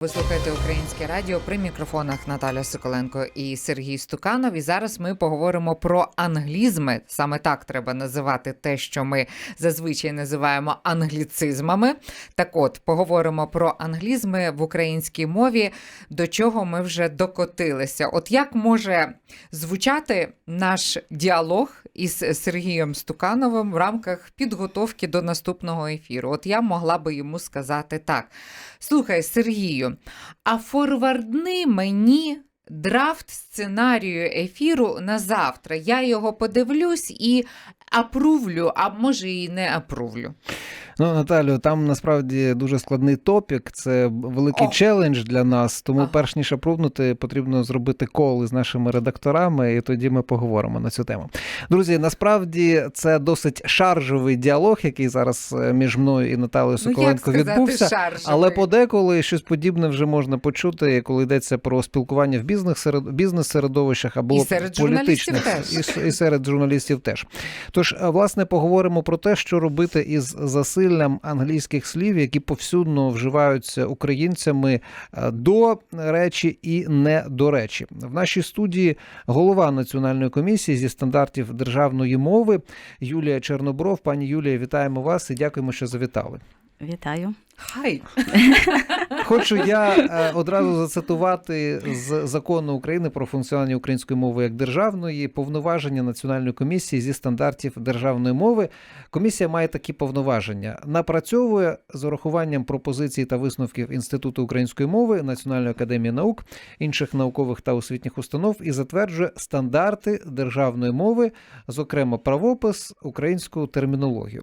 Ви слухаєте українське радіо при мікрофонах Наталя Соколенко і Сергій Стуканов. І зараз ми поговоримо про англізми. Саме так треба називати те, що ми зазвичай називаємо англіцизмами. Так от поговоримо про англізми в українській мові, до чого ми вже докотилися. От як може звучати наш діалог із Сергієм Стукановим в рамках підготовки до наступного ефіру? От я могла би йому сказати так. Слухай, Сергію, а форвардни мені драфт сценарію ефіру на завтра. Я його подивлюсь і апрувлю, а може і не апрувлю. Ну, Наталю, там насправді дуже складний топік. Це великий О. челендж для нас. Тому, Ага. перш ніж апрувнути, потрібно зробити кол із нашими редакторами, і тоді ми поговоримо на цю тему. Друзі, насправді це досить шаржовий діалог, який зараз е, між мною і Наталею Ну, Соколенко сказати, відбувся. шаржевий? Але подеколи щось подібне вже можна почути, коли йдеться про спілкування в бізнес бізнес-середовищах або І серед журналістів політичних теж. і, і серед журналістів теж. Тож, е, власне, поговоримо про те, що робити із засиллям англійських слів, які повсюдно вживаються українцями е, до речі і не до речі. В нашій студії голова національної комісії зі стандартів державної мови Юлія Чернобров. Пані Юлія, вітаємо вас і дякуємо, що завітали. Вітаю. Хай. Хочу я е, одразу зацитувати з закону України про функціонування української мови як державної повноваження Національної комісії зі стандартів державної мови. Комісія має такі повноваження: напрацьовує з урахуванням пропозицій та висновків Інституту української мови, Національної академії наук, інших наукових та освітніх установ і затверджує стандарти державної мови, зокрема правопис, українську термінологію.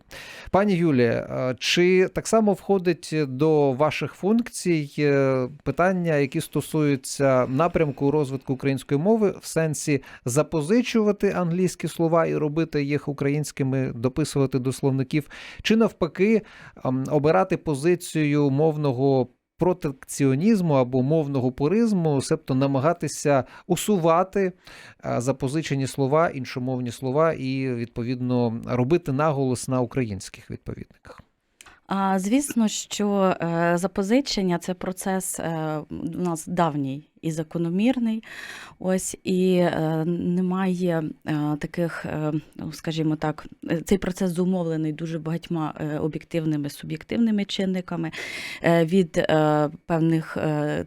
Пані Юлія, е, чи так само входить до ваших функцій е, питання, які стосуються напрямку розвитку української мови, в сенсі запозичувати англійські слова і робити їх українськими, дописувати до словників, чи навпаки ем, обирати позицію мовного протекціонізму або мовного пуризму, себто намагатися усувати е, запозичені слова, іншомовні слова, і відповідно робити наголос на українських відповідниках. Звісно, що е, запозичення це процес е, у нас давній і закономірний. Ось і е, немає таких, ну, скажімо так, цей процес зумовлений дуже багатьма об'єктивними суб'єктивними чинниками від певних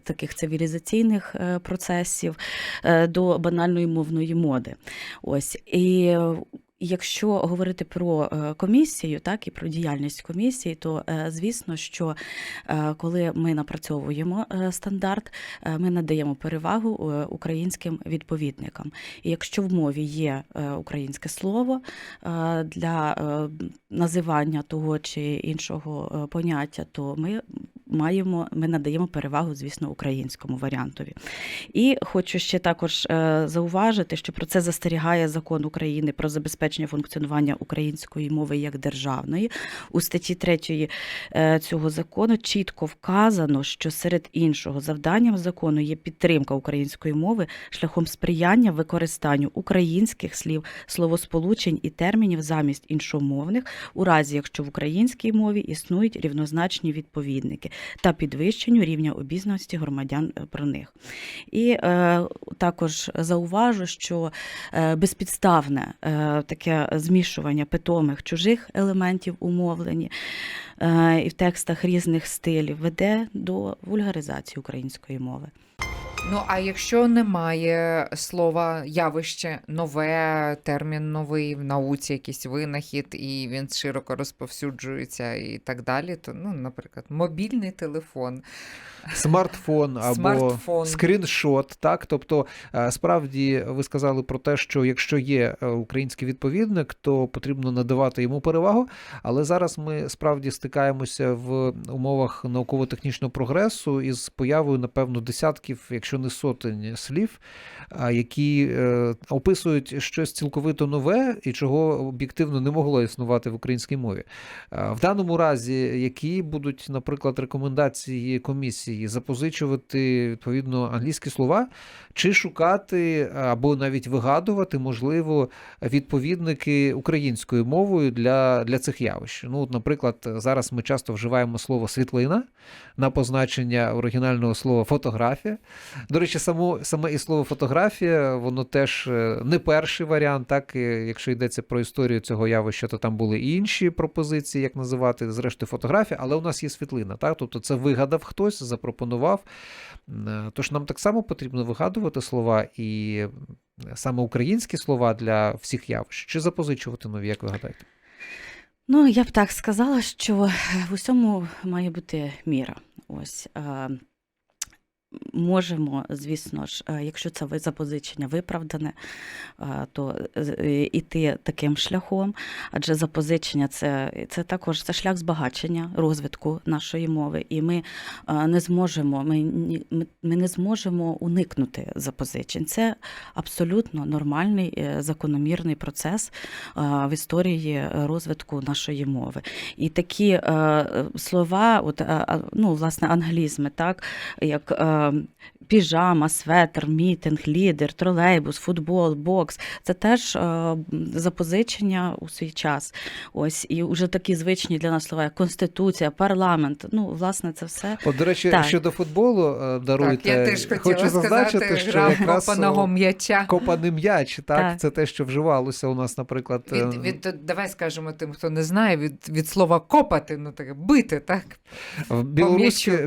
таких цивілізаційних процесів до банальної мовної моди. Ось і Якщо говорити про е, комісію, так і про діяльність комісії, то е, звісно, що е, коли ми напрацьовуємо стандарт, ми надаємо перевагу українським відповідникам. І якщо в мові є українське слово для називання того чи іншого поняття, то ми маємо, ми надаємо перевагу, звісно, українському варіантові. І хочу ще також е, зауважити, що про це застерігає закон України про забезпечення функціонування української мови як державної. У статті 3 е, цього закону чітко вказано, що серед іншого завданням закону є підтримка української мови шляхом сприяння використанню українських слів, словосполучень і термінів замість іншомовних, у разі якщо в українській мові існують рівнозначні відповідники та підвищенню рівня обізнаності громадян е, про них. І е, також зауважу, що е, безпідставне е, таке змішування питомих чужих елементів умовлені е, і в текстах різних стилів веде до вульгаризації української мови. Ну, а якщо немає слова явище нове, термін новий в науці, якийсь винахід, і він широко розповсюджується і так далі, то, ну, наприклад, мобільний телефон. Смартфон або Смартфон. скріншот, так тобто, е, справді ви сказали про те, що якщо є е, український відповідник, то потрібно надавати йому перевагу. Але зараз ми справді стикаємося в умовах науково-технічного прогресу із появою, напевно, десятків, якщо не сотень слів, які е, описують щось цілковито нове і чого об'єктивно не могло існувати в українській мові. В даному разі, які будуть, наприклад, рекомендації комісії запозичувати відповідно англійські слова, чи шукати або навіть вигадувати, можливо, відповідники українською мовою для, для цих явищ. Ну, от, наприклад, зараз ми часто вживаємо слово світлина на позначення оригінального слова фотографія. До речі, само, саме і слово фотографія, воно теж е, не перший варіант, так і якщо йдеться про історію цього явища, то там були і інші пропозиції, як називати, зрештою, фотографія, але у нас є світлина, так? Тобто це вигадав хтось, запропонував. Е, Тож нам так само потрібно вигадувати слова і саме українські слова для всіх явищ, чи запозичувати нові, як ви гадаєте? Ну, я б так сказала, що в усьому має бути міра. Ось. Е, Можемо, звісно ж, е, якщо це запозичення виправдане, е, то е, іти таким шляхом, адже запозичення це, це також це шлях збагачення, розвитку нашої мови, і ми е, не зможемо, ми, ми, не зможемо уникнути запозичень. Це абсолютно нормальний е, закономірний процес е, в історії розвитку нашої мови. І такі е, е, слова, от, е, ну, власне, англізми, так, як е, піжама, светр, мітинг, лідер, тролейбус, футбол, бокс, це теж е, запозичення у свій час. Ось, і вже такі звичні для нас слова, як конституція, парламент. Ну, власне, це все. От, до речі, Так. щодо футболу, е, даруйте, Так, я теж хотіла хочу зазначити, сказати, що гра якраз копаного м'яча. копаний м'яч, так, Так. це те, що вживалося у нас, наприклад. е, Від, від, давай скажемо тим, хто не знає, від, від слова копати, ну таке бити, так?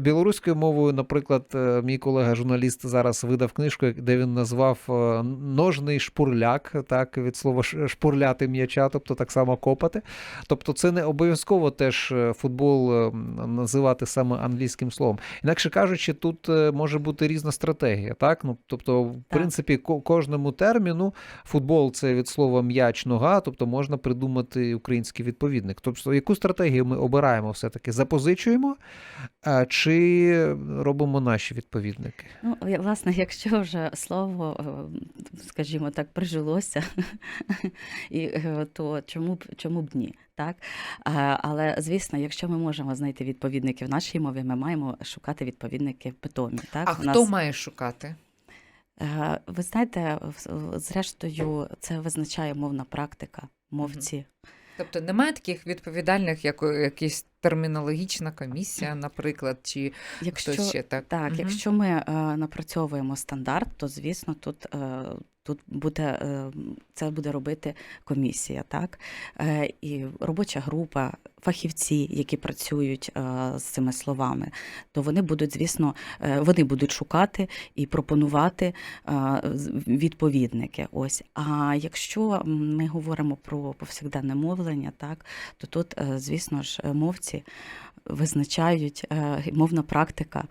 Білоруською мовою, наприклад, е, мій колега журналіст зараз видав книжку, де він назвав е, ножний шпурляк, так, від слова шпурляти м'яча, тобто так само копати. Тобто це не обов'язково теж е, футбол е, називати саме англійським словом. Інакше кажучи, тут може бути різна стратегія, так? Ну, тобто, в принципі, кожному терміну футбол це від слова м'яч, нога, тобто можна придумати український відповідник. Тобто, яку стратегію ми обираємо все-таки? Запозичуємо чи робимо наші відповідники? Ну, власне, якщо вже слово, е, скажімо так, прижилося, і, е, то чому б чому б ні? Так? Але звісно, якщо ми можемо знайти відповідники в нашій мові, ми маємо шукати відповідники в питомі. Так? А У хто нас- має шукати? Е, Ви знаєте, зрештою, це визначає мовна практика, мовці. Тобто немає таких відповідальних, як о, якась термінологічна комісія, наприклад, чи Якщо, хтось ще так? Так, Мгм. якщо ми е, напрацьовуємо стандарт, то звісно тут, е, тут буде е, це буде робити комісія, так і робоча група, фахівці, які працюють з цими словами, то вони будуть, звісно, вони будуть шукати і пропонувати відповідники. Ось. А якщо ми говоримо про повсякденне мовлення, так то тут, звісно ж, мовці визначають е, мовна практика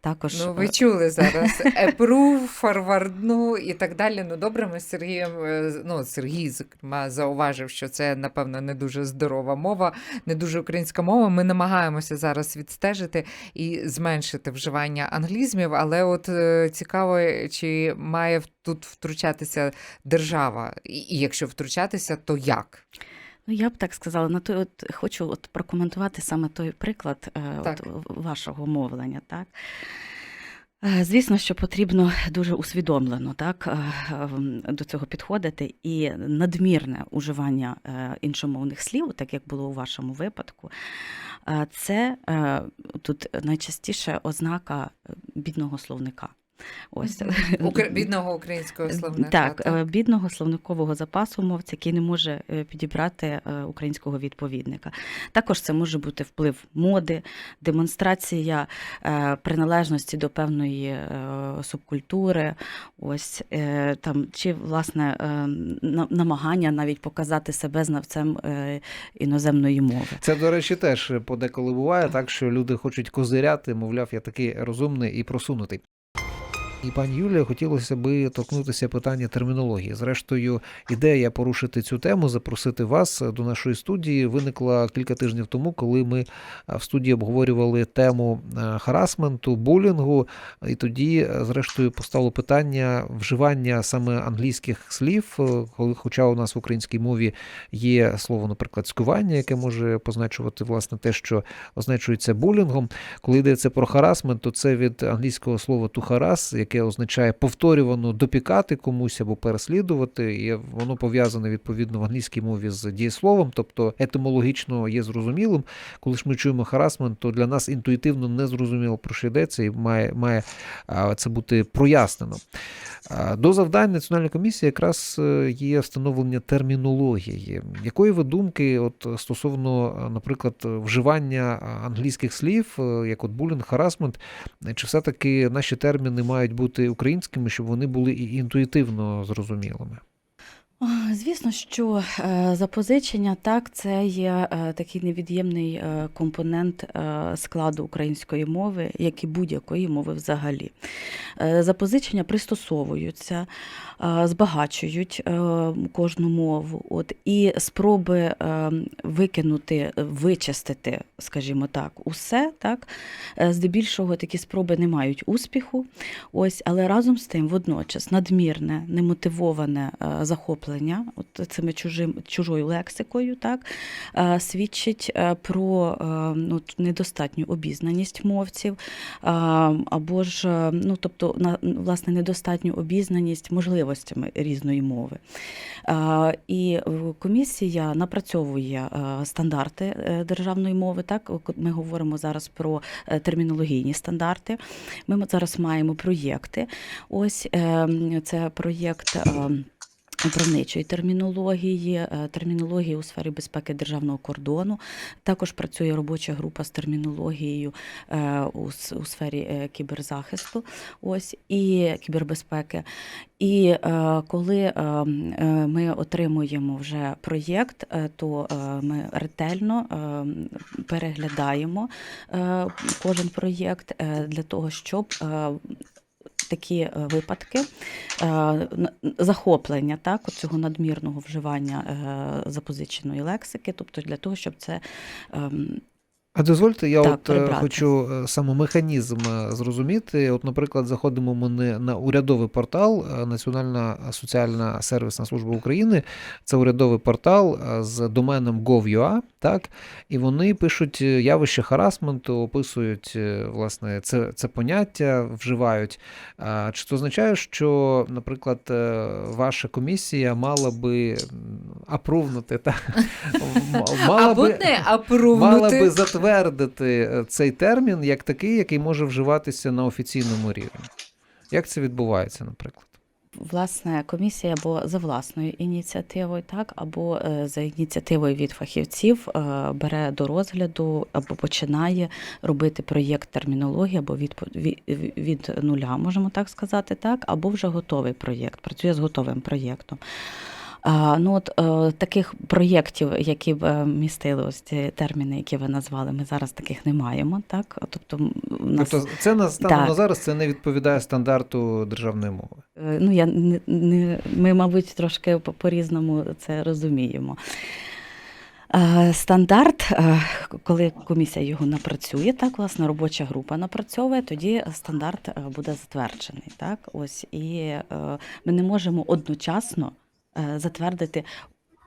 також. Ну, ви е, чули зараз епрув, форвардну і так далі. Ну, добре, ми з Сергієм, е, ну, Сергій, зокрема, зауважив, що це, напевно, не дуже здорова мова, не дуже українська мова. Ми намагаємося зараз відстежити і зменшити вживання англізмів, але от цікаво, чи має тут втручатися держава, і якщо втручатися, то як? Ну, я б так сказала, на той от хочу от прокоментувати саме той приклад е, Так. от, вашого мовлення. Так? Е, Звісно, що потрібно дуже усвідомлено так, е, ем, до цього підходити, і надмірне уживання іншомовних слів, так як було у вашому випадку, це тут найчастіше ознака бідного словника. Ось Укр... Бідного українського словника. так, е, бідного словникового запасу мовця, який не може е, підібрати е, українського відповідника. Також це може бути вплив моди, демонстрація приналежності до певної субкультури, ось там чи власне на- намагання навіть показати себе знавцем іноземної мови. Це, до речі, теж подеколи буває так, що люди хочуть козиряти, мовляв, я такий розумний і просунутий. І пані Юлія, хотілося би торкнутися питання термінології. Зрештою, ідея порушити цю тему, запросити вас до нашої студії виникла кілька тижнів тому, коли ми в студії обговорювали тему е, харасменту, булінгу. І тоді, е, зрештою, постало питання вживання саме англійських слів, е, хоча у нас в українській мові є слово, наприклад, скування, яке може позначувати власне те, що означується булінгом. Коли йдеться про харасмент, то це від англійського слова to harass, яке означає повторювано допікати комусь або переслідувати, і воно пов'язане відповідно в англійській мові з дієсловом, тобто етимологічно є зрозумілим. Коли ж ми чуємо харасмент, то для нас інтуїтивно не зрозуміло про що йдеться, і має, має це бути прояснено. До завдань Національної комісії якраз е, є встановлення термінології. Якої ви думки от стосовно, наприклад, вживання англійських слів, е, як от булінг, харасмент, чи все-таки наші терміни мають бути українськими, щоб вони були і інтуїтивно зрозумілими? Звісно, що е, запозичення так це є е, такий невід'ємний е, компонент складу української мови, як і будь-якої мови взагалі. Запозичення пристосовуються, збагачують кожну мову. От, і спроби викинути, вичистити, скажімо так, усе, так, здебільшого такі спроби не мають успіху. Ось, але разом з тим, водночас, надмірне, немотивоване е, захоплення от цими чужим, чужою лексикою, так, е, свідчить е, про е, ну, недостатню обізнаність мовців, або ж ну, тобто, на, власне, недостатню обізнаність можливостями різної мови. І комісія напрацьовує стандарти державної мови. Так, ми говоримо зараз про термінологійні стандарти. Ми зараз маємо проєкти. Ось е, це проєкт. Управничої термінології, е, термінології у сфері безпеки державного кордону. Також працює робоча група з термінологією е, у, сфері е, кіберзахисту ось, і кібербезпеки. І коли ми отримуємо вже проєкт, то ми ретельно переглядаємо кожен проєкт для того, щоб такі е, випадки. Е, захоплення так, цього надмірного вживання е, запозиченої лексики, тобто для того, щоб це ем, А дозвольте, я Так, от е, прибрати. хочу е, саме механізм е, зрозуміти. От, наприклад, заходимо ми не на урядовий портал Національна соціальна сервісна служба України. Це урядовий портал з доменом gov.ua, так, і вони пишуть явище харасменту, описують власне це, це поняття, вживають. Чи це означає, що, наприклад, ваша комісія мала би апрувнути, так? Мала би- апрувнути. Затвердити е, цей термін як такий, який може вживатися на офіційному рівні. Як це відбувається, наприклад? власне комісія або за власною ініціативою, так, або е, за ініціативою від фахівців е, бере до розгляду або починає робити проєкт термінології, або від, від нуля, можемо так сказати, так, або вже готовий проєкт, працює з готовим проєктом. Ну от е, таких проєктів, які б е, містили ось ці терміни, які ви назвали, ми зараз таких не маємо. Так, тобто у нас Тобто, це на станом Так. на зараз це не відповідає стандарту державної мови. Е, Ну, я не, не, ми, мабуть, трошки по- по-різному це розуміємо. Стандарт, коли комісія його напрацює, так, власне, робоча група напрацьовує, тоді стандарт буде затверджений. Так? Ось, і ми не можемо одночасно затвердити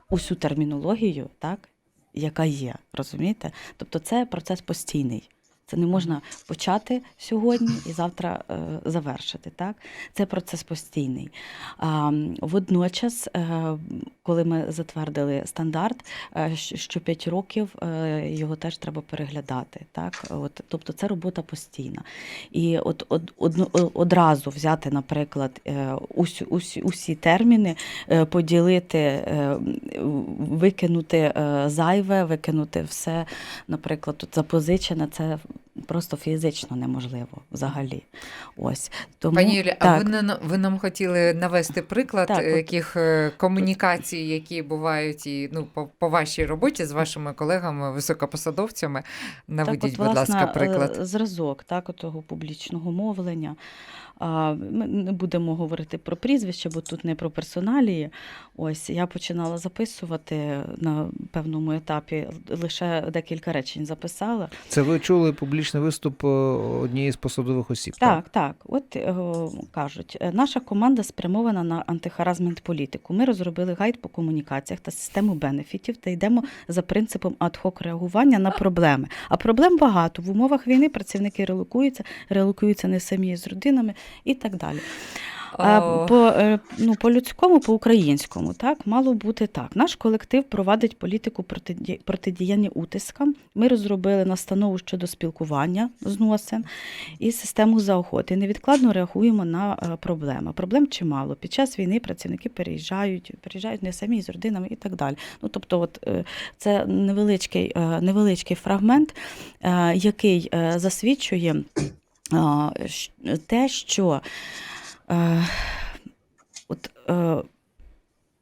усю термінологію, так, яка є. Розумієте? Тобто це процес постійний. Це не можна почати сьогодні і завтра е, завершити. Так? Це процес постійний. Водночас, е, коли ми затвердили стандарт, е, що 5 років його теж треба переглядати. Так? От, тобто це робота постійна. І от, од, одно- о- одразу взяти, наприклад, усі, усі, усі терміни, поділити, викинути зайве, викинути все, наприклад, тут запозичене, це просто фізично неможливо взагалі. Ось тому Пані Юлі, а ви, не ви нам хотіли навести приклад Так, е, от. яких е, комунікацій, які бувають і ну по, по вашій роботі з вашими колегами, високопосадовцями. Наведіть, так, от, будь ласка, власне, приклад. е, зразок так, того публічного мовлення. Ми не будемо говорити про прізвище, бо тут не про персоналії. Ось я починала записувати на певному етапі, лише декілька речень записала. Це ви чули публічний виступ е, однієї з посадових осіб. Так, так. От е, кажуть, е, наша команда спрямована на антихаразмент політику. Ми розробили гайд по комунікаціях та систему бенефітів та йдемо за принципом ад-хок реагування на проблеми. А проблем багато. В умовах війни працівники релокуються, релокуються не самі з родинами і так далі. А по, е, ну, по людському, по українському, так мало бути так. Наш колектив провадить політику протиді- протидіяння утискам. Ми розробили настанову щодо спілкування з НОСЕН і систему заохоти. Невідкладно реагуємо на е, проблеми. Проблем чимало. Під час війни працівники переїжджають, переїжджають не самі з родинами і так далі. Ну тобто, от е, це невеличкий, е, невеличкий фрагмент, е, який е, засвідчує е, те, що е, от, е,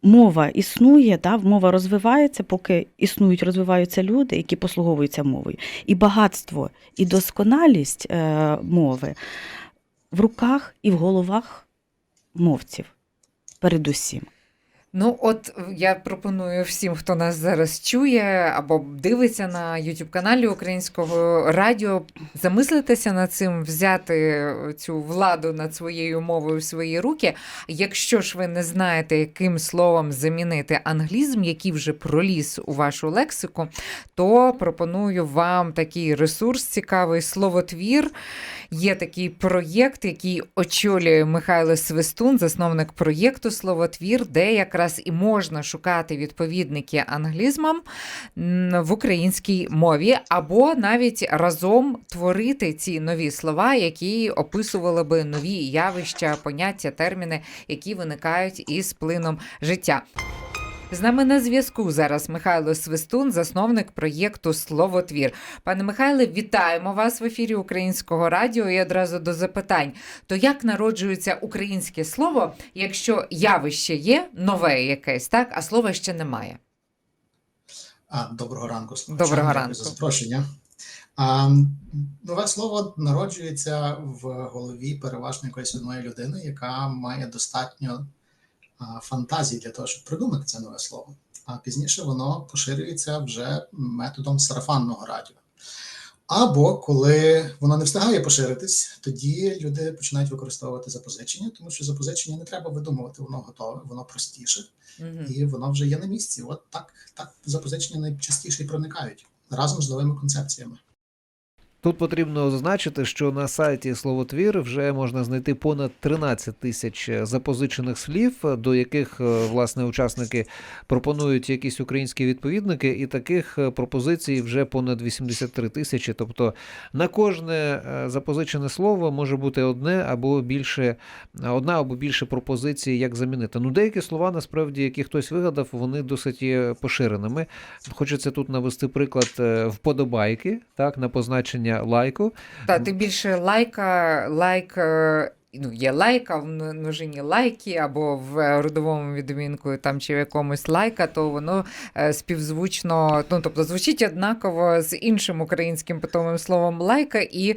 мова існує, да, мова розвивається, поки існують, розвиваються люди, які послуговуються мовою. І багатство, і досконалість е, мови в руках і в головах мовців. Передусім. Ну, от я пропоную всім, хто нас зараз чує або дивиться на youtube каналі Українського радіо, замислитися над цим, взяти цю владу над своєю мовою в свої руки. Якщо ж ви не знаєте, яким словом замінити англізм, який вже проліз у вашу лексику, то пропоную вам такий ресурс цікавий словотвір. Є такий проєкт, який очолює Михайло Свистун, засновник проєкту Словотвір, де якраз і можна шукати відповідники англізмам в українській мові, або навіть разом творити ці нові слова, які описували би нові явища, поняття, терміни, які виникають із плином життя. З нами на зв'язку зараз Михайло Свистун, засновник проєкту Словотвір. Пане Михайле, вітаємо вас в ефірі Українського радіо. І одразу до запитань: то як народжується українське слово, якщо явище є нове якесь, так а слова ще немає? А, доброго ранку. Доброго ранку. за запрошення. А, нове слово народжується в голові переважно якоїсь одної людини, яка має достатньо фантазії для того, щоб придумати це нове слово. А пізніше воно поширюється вже методом сарафанного радіо. Або коли воно не встигає поширитись, тоді люди починають використовувати запозичення, тому що запозичення не треба видумувати, воно готове, воно простіше і воно вже є на місці. От так, так запозичення найчастіше і проникають разом з новими концепціями. Тут потрібно зазначити, що на сайті Словотвір вже можна знайти понад 13 тисяч запозичених слів, до яких е, власне учасники пропонують якісь українські відповідники, і таких е, пропозицій вже понад 83 тисячі. Тобто на кожне е, запозичене слово може бути одне або більше, одна або більше пропозицій, як замінити. Ну, деякі слова, насправді, які хтось вигадав, вони досить є поширеними. Хочеться тут навести приклад е, вподобайки, так, на позначення лайку. Та ти більше лайка, лайк. Е, Ну, є лайка в множині лайки, або в родовому відмінку там чи в якомусь лайка, то воно е, співзвучно, ну тобто звучить однаково з іншим українським питомим словом лайка, і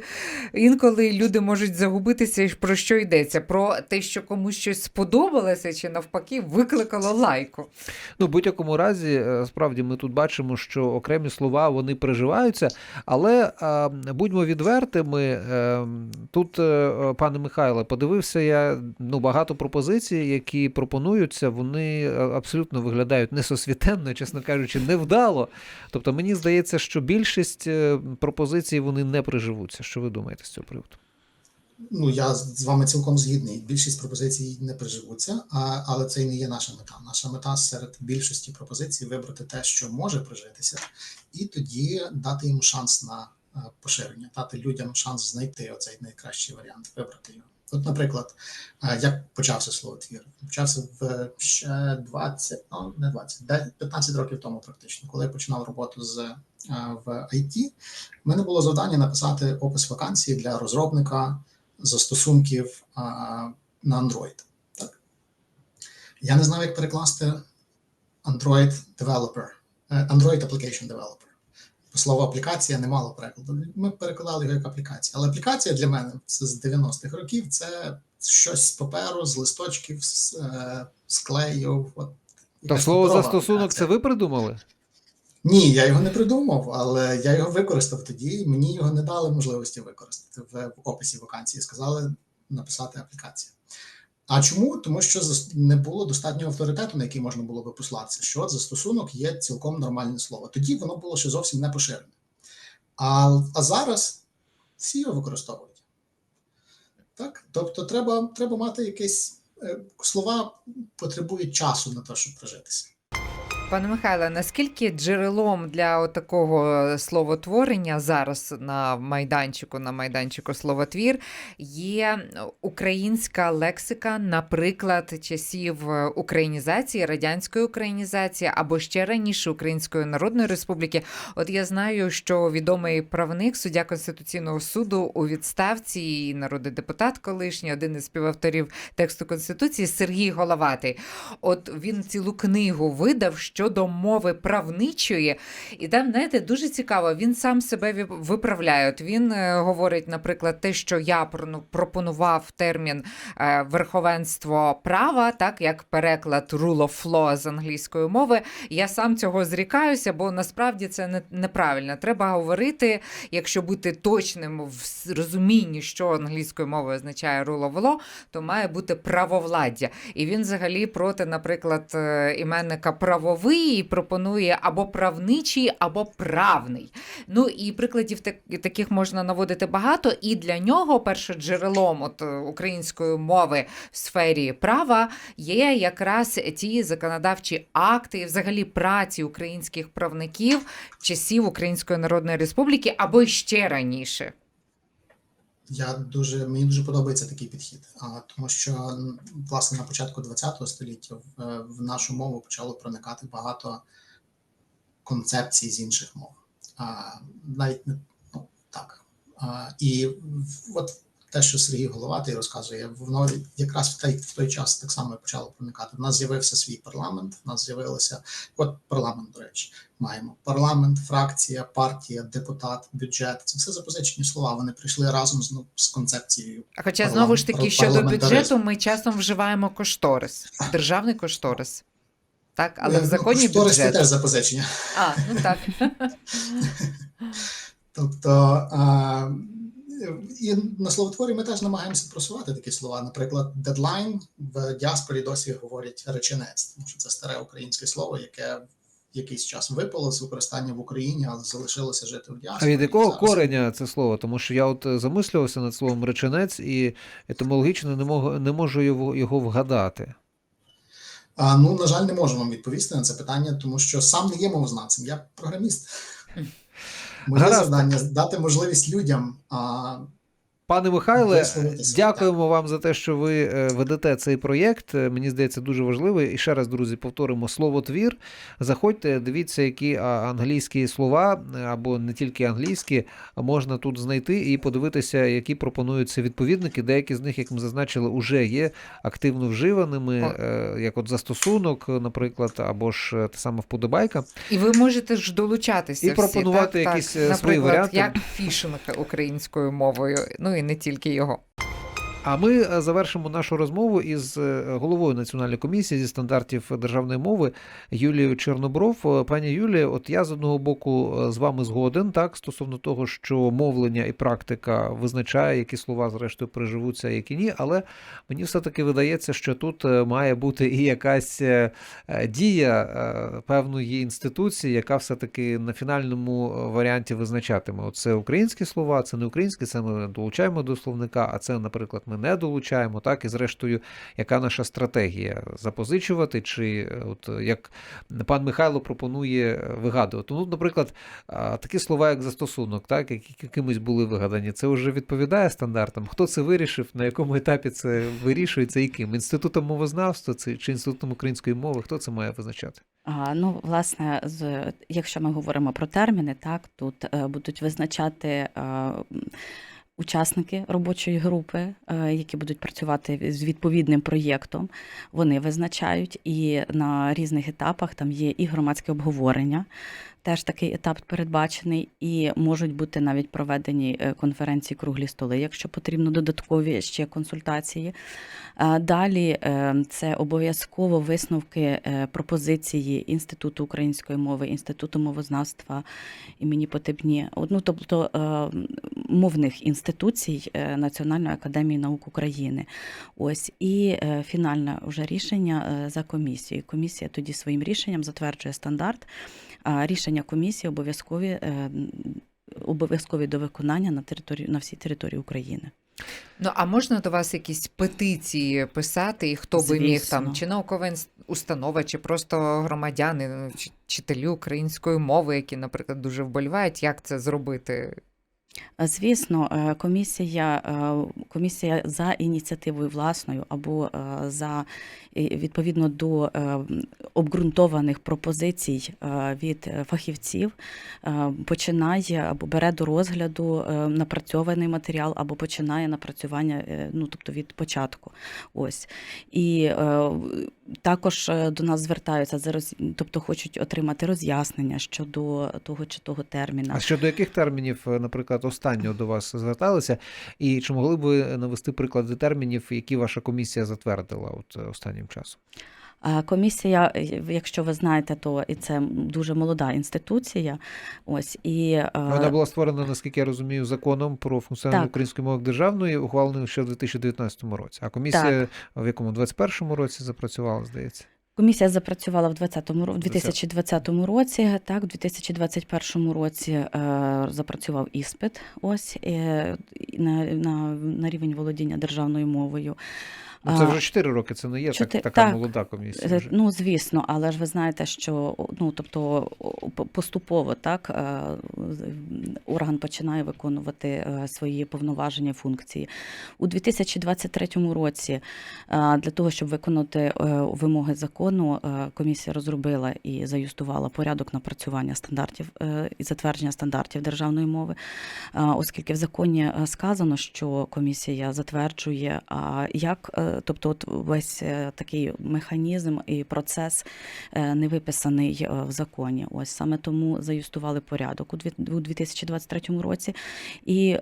інколи люди можуть загубитися, про що йдеться: про те, що комусь щось сподобалося, чи навпаки викликало лайку. Ну, в будь-якому разі, е, справді, ми тут бачимо, що окремі слова вони приживаються, але будьмо відвертими. е, Тут, е, пане Михайле, подивився я ну, багато пропозицій, які пропонуються, вони е, абсолютно виглядають несосвітенно, чесно кажучи, невдало. Тобто, мені здається, що більшість е, пропозицій вони не приживуться. Що ви думаєте з цього приводу? Ну я з вами цілком згідний. Більшість пропозицій не приживуться, але це і не є наша мета. Наша мета серед більшості пропозицій вибрати те, що може прижитися, і тоді дати їм шанс на е, поширення, дати людям шанс знайти оцей найкращий варіант, вибрати його. От, наприклад, е, як почався словотвір? Почався в ще 20, ну не 20, 15 років тому, практично, коли я починав роботу з е, в IT, в мене було завдання написати опис вакансії для розробника застосунків на Android. Так? Я не знав, як перекласти Android Developer, е, Android Application Developer. Слово аплікація не мало перекладу. Ми перекладали його як аплікація. Але аплікація для мене це з 90-х років це щось з паперу, з листочків, з, е, з клею. От, якась слово застосунок аплікація. це ви придумали? Ні, я його не придумав, але я його використав тоді, мені його не дали можливості використати в описі вакансії. Сказали написати аплікацію. А чому? Тому що не було достатнього авторитету, на який можна було би послатися, що застосунок є цілком нормальне слово. Тоді воно було ще зовсім не поширене. А, а зараз всі його використовують. Так? Тобто, треба, треба мати якесь е, слова потребують часу на те, щоб прижитися. Пане Михайле, наскільки джерелом для такого словотворення зараз на майданчику, на майданчику словотвір є українська лексика, наприклад, часів українізації, радянської українізації або ще раніше Української Народної Республіки? От я знаю, що відомий правник, суддя Конституційного суду у відставці і народний депутат колишній, один із співавторів тексту Конституції Сергій Головатий. От він цілу книгу видав щодо мови правничої, і там, знаєте, дуже цікаво. Він сам себе виправляє. От він е, говорить, наприклад, те, що я пропонував термін е, верховенство права, так як переклад rule of law з англійської мови. Я сам цього зрікаюся, бо насправді це не, неправильно. Треба говорити, якщо бути точним в розумінні, що англійською мовою означає rule of law, то має бути правовладдя. І він взагалі проти, наприклад, е, іменника правовий і пропонує або правничий, або правний. Ну і прикладів так- таких можна наводити багато. І для нього першоджерелом от, е, української мови в сфері права є якраз ті законодавчі акти, і взагалі праці українських правників часів Української Народної Республіки або ще раніше. Я дуже мені дуже подобається такий підхід, а тому що власне на початку ХХ століття в, е, в нашу мову почало проникати багато концепцій з інших мов. А, навіть не ну так. А, і от те, що Сергій Головатий розказує, воно якраз в той, в той час так само почало проникати. У нас з'явився свій парламент, в нас з'явилося от парламент, до речі, маємо парламент, фракція, партія, депутат, бюджет. Це все запозичені слова. Вони прийшли разом з, ну, з концепцією. Хоча Парламент- знову ж таки щодо бюджету, ми часом вживаємо кошторис, державний кошторис. Так, але в Ну, законі це бюджет. теж запозичення. А, ну так. Тобто а, і на словотворі ми теж намагаємося просувати такі слова. Наприклад, дедлайн в діаспорі досі говорять реченець, тому що це старе українське слово, яке якийсь час випало з використання в Україні, але залишилося жити в А діаспорі. від якого Зараз- кореня це слово? Тому що я от е, замислювався над словом реченець і етимологічно не можу, не можу його, його вгадати. А, ну, на жаль, не можу вам відповісти на це питання, тому що сам не є мовознавцем, я програміст. Моє Гаразд. завдання дати можливість людям а, Пане Михайле, дякуємо вам за те, що ви е, ведете цей проєкт. Е, Мені здається, дуже важливий. І ще раз, друзі, повторимо слово твір. Заходьте, дивіться, які англійські слова е, або не тільки англійські можна тут знайти і подивитися, які пропонуються відповідники. Деякі з них, як ми зазначили, уже є активно вживаними, О. як от застосунок, наприклад, або ж та сама вподобайка. І ви можете ж долучатися. І всі, пропонувати так, якісь, так. свої варіанти. Як фішинг українською мовою, ну і не тільки його. А ми е, завершимо нашу розмову із е, головою Національної комісії зі стандартів державної мови Юлією Чорнобров. Е, Пані Юлія, от я з одного боку з вами згоден, так, стосовно того, що мовлення і практика визначає, які слова зрештою приживуться, які ні. Але мені все-таки видається, що тут має бути і якась дія певної інституції, яка все-таки на фінальному варіанті визначатиме. Оце українські слова, це не українські, це ми долучаємо до словника, а це, наприклад, ми не долучаємо, так і зрештою, яка наша стратегія запозичувати, чи от як пан Михайло пропонує вигадувати. Ну, наприклад, такі слова, як застосунок, так, які якимось були вигадані, це вже відповідає стандартам. Хто це вирішив, на якому етапі це вирішується і ким? Інститутом мовознавства чи інститутом української мови? Хто це має визначати? А, ну, власне, з, якщо ми говоримо про терміни, так, тут е, будуть визначати е, учасники робочої групи, е, які будуть працювати з відповідним проєктом. Вони визначають, і на різних етапах там є і громадське обговорення. Теж такий етап передбачений, і можуть бути навіть проведені е, конференції круглі столи, якщо потрібно додаткові ще консультації. Далі е, це обов'язково висновки е, пропозиції Інституту української мови, Інституту мовознавства імені Потебні, От, ну, тобто е, мовних інституцій е, Національної академії наук України. Ось і е, фінальне вже рішення е, за комісією. Комісія тоді своїм рішенням затверджує стандарт. А рішення комісії обов'язкові е, обов'язкові до виконання на території на всій території України. Ну а можна до вас якісь петиції писати, і хто би міг там, чи наукова установа, чи просто громадяни, чи вчителі української мови, які, наприклад, дуже вболівають, як це зробити? Е, Звісно, е, комісія, е, комісія за ініціативою власною або за відповідно до обґрунтованих пропозицій від фахівців починає або бере до розгляду напрацьований матеріал, або починає напрацювання, ну тобто від початку. Ось і також е, до нас звертаються за роз... тобто хочуть отримати роз'яснення щодо того чи того терміна. А щодо яких термінів, е, наприклад, останнього до вас зверталися, і чи могли б ви навести приклади термінів, які ваша комісія затвердила от е, останнім часом? Комісія, якщо ви знаєте, то і це дуже молода інституція. Ось і е, Вона була створена, наскільки я розумію, законом про функціонування Так. української мови державної, ухваленою ще в 2019 році. А комісія в якому 21 році запрацювала, здається. комісія запрацювала в 20-му ро- в 2020 році. Так, в 2021 році е, запрацював іспит. Ось е, на, на, на рівень володіння державною мовою. Ну, це вже 4 роки, це не є чотири- так, така так. молода комісія. Е, Вже. Ну, звісно, але ж ви знаєте, що ну тобто поступово так е, орган починає виконувати е, свої повноваження, функції у 2023 році. Для того щоб виконати вимоги закону, комісія розробила і заюстувала порядок напрацювання стандартів і затвердження стандартів державної мови, оскільки в законі сказано, що комісія затверджує, а як, тобто, от весь е, такий механізм і процес е, не виписаний е, в законі. Ось саме тому заюстували порядок у дві- у 2023 році, і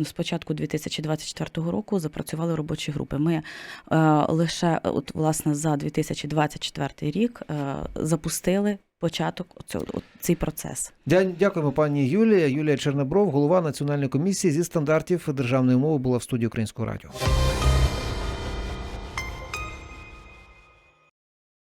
з початку 2024 року запрацювали робочі групи. Ми лише от власне за 2024 рік запустили початок цього цей процес. Дя- Дякуємо, пані Юлія. Юлія Чернобров, голова Національної комісії зі стандартів державної мови, була в студії Українського радіо.